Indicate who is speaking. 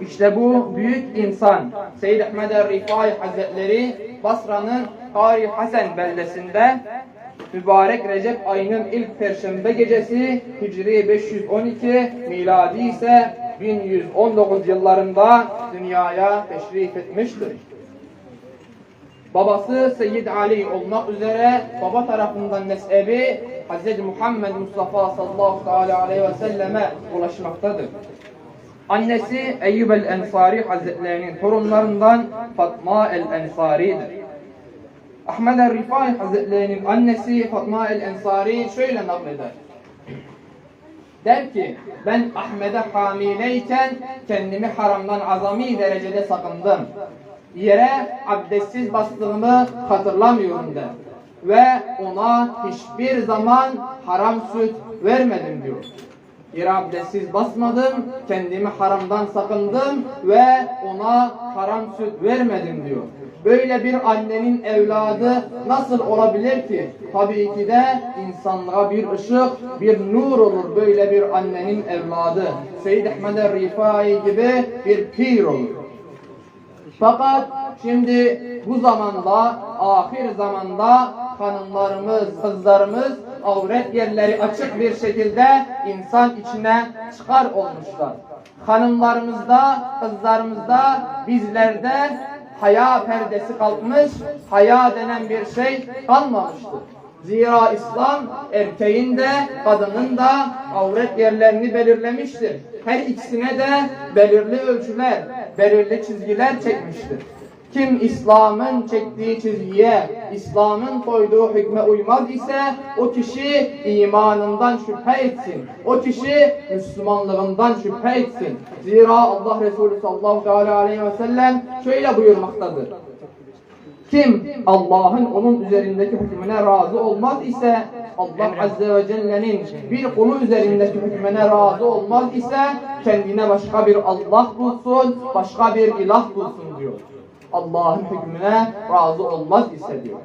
Speaker 1: İşte bu büyük insan Seyyid Ahmed el-Rifai Hazretleri Basra'nın Kari Hasan beldesinde mübarek Recep ayının ilk perşembe gecesi Hicri 512 miladi ise 1119 yıllarında dünyaya teşrif etmiştir. Babası Seyyid Ali olmak üzere baba tarafından nesebi Hz. Muhammed Mustafa sallallahu aleyhi ve selleme ulaşmaktadır. Annesi Eyyub el-Ensari Hazretlerinin torunlarından Fatma el-Ensari'dir. Ahmed el-Rifai Hazretlerinin annesi Fatma el-Ensari şöyle nakleder. Der ki ben Ahmet'e hamileyken kendimi haramdan azami derecede sakındım. Yere abdestsiz bastığımı hatırlamıyorum der. Ve ona hiçbir zaman haram süt vermedim diyor. Yere abdestsiz basmadım, kendimi haramdan sakındım ve ona haram süt vermedim diyor. Böyle bir annenin evladı nasıl olabilir ki? Tabii ki de insanlığa bir ışık, bir nur olur böyle bir annenin evladı. Seyyid Ahmed el-Rifai gibi bir pir olur. Fakat şimdi bu zamanda, ahir zamanda hanımlarımız, kızlarımız avret yerleri açık bir şekilde insan içine çıkar olmuşlar. Hanımlarımızda, kızlarımızda, bizlerde haya perdesi kalkmış, haya denen bir şey kalmamıştır. Zira İslam erkeğin de kadının da avret yerlerini belirlemiştir. Her ikisine de belirli ölçüler, belirli çizgiler çekmiştir. Kim İslam'ın çektiği çizgiye, İslam'ın koyduğu hükme uymaz ise o kişi imanından şüphe etsin. O kişi Müslümanlığından şüphe etsin. Zira Allah Resulü sallallahu aleyhi ve sellem şöyle buyurmaktadır. Kim Allah'ın onun üzerindeki hükmüne razı olmaz ise Allah Azze ve Celle'nin bir kulu üzerindeki hükmüne razı olmaz ise kendine başka bir Allah bulsun, başka bir ilah bulsun diyor. Allah'ın hükmüne razı olmaz ise.